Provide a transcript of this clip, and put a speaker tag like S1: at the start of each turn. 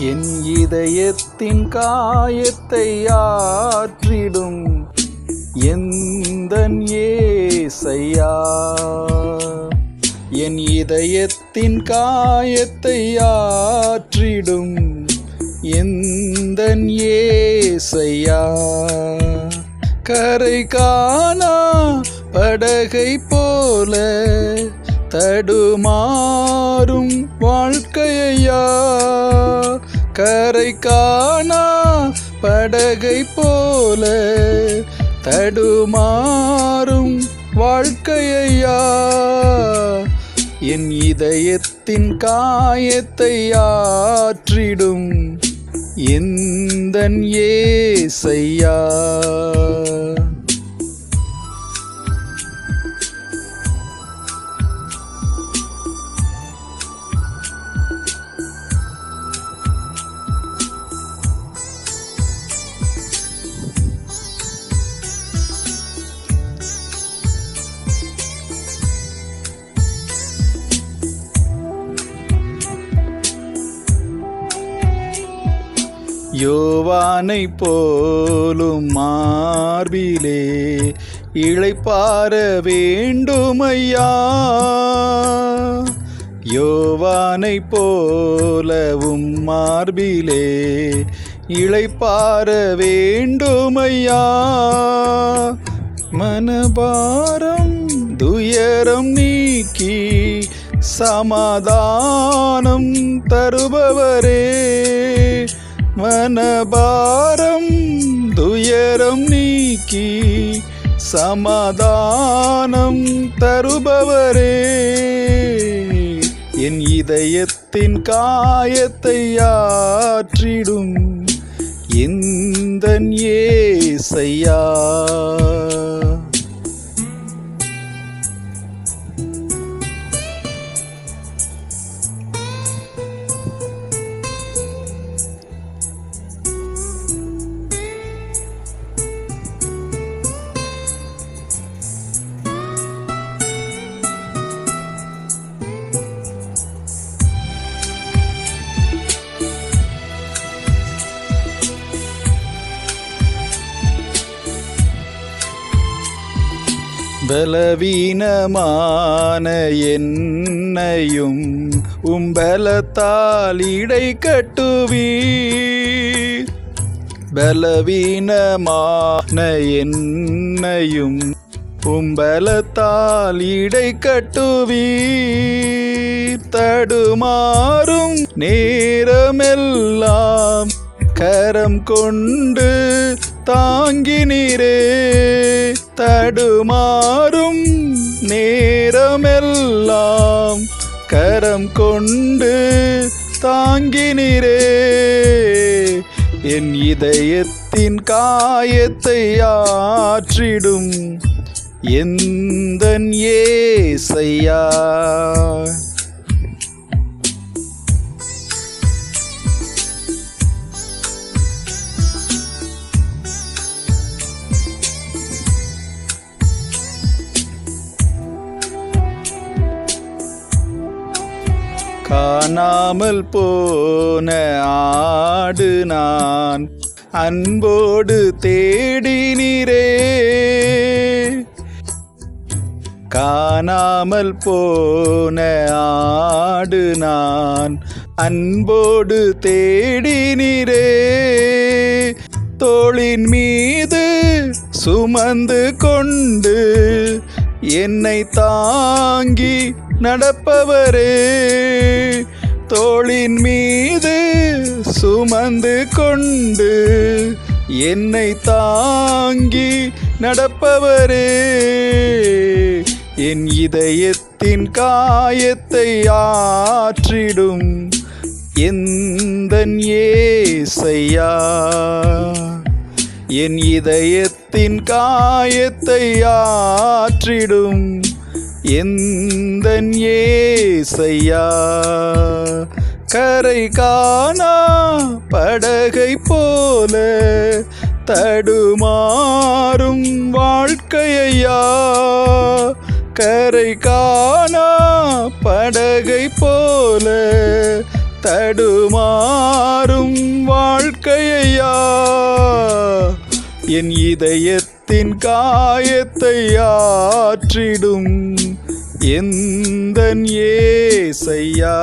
S1: என் இதயத்தின் காயத்தை ஆற்றிடும் எந்தன் ஏசையா? என் இதயத்தின் காயத்தை ஆற்றிடும் எந்தன் ஏசையா? கரை காணா படகை போல தடுமாறும் வாழ்க்கையா கரை காணா படகை போல தடுமாறும் வாழ்க்கையா என் இதயத்தின் காயத்தை ஆற்றிடும் எந்தன் ஏசையா? யோவானை போலும் மார்பிலே இழைப்பார வேண்டுமையா? யோவானை போலவும் மார்பிலே இழைப்பார வேண்டுமையா? மனபாரம் துயரம் நீக்கி சமாதானம் தருபவரே. மனபாரம் துயரம் நீக்கி சமாதானம் தருபவரே. என் இதயத்தின் காயத்தை ஆற்றிடும் எந்தன் ஏசையா. பலவீனமான என்னையும் உம்பலத்தால் இடை கட்டுவீர். பலவீனமான என்னையும் உம்பலத்தால் இடை கட்டுவீர். தடுமாறும் நேரமெல்லாம் கரம் கொண்டு தாங்கினீரே. தடுமாறும் நேரமெல்லாம் கரம் கொண்டு தாங்கினீரே. என் இதயத்தின் காயத்தை ஆற்றிடும் எந்தன் ஏசையா? காணாமல் போன ஆடு நான் அன்போடு தேடினிரே காணாமல் போன ஆடு நான் அன்போடு தேடினிரே தோளின் மீது சுமந்து கொண்டு என்னை தாங்கி நடப்பவரே. தோளின் மீது சுமந்து கொண்டு என்னை தாங்கி நடப்பவரே என் இதயத்தின் காயத்தை ஆற்றிடும் எந்தன் ஏசையா? என் இதயத்தின் காயத்தை ஆற்றிடும் எந்தன் ஏசையா? கரை காணா படகை போல தடுமாறும் வாழ்க்கையா கரை காணா படகை போல தடுமாறும் வாழ்க்கையா என் இதயத்தின் காயத்தை ஆற்றிடும் எந்த ஏசையா?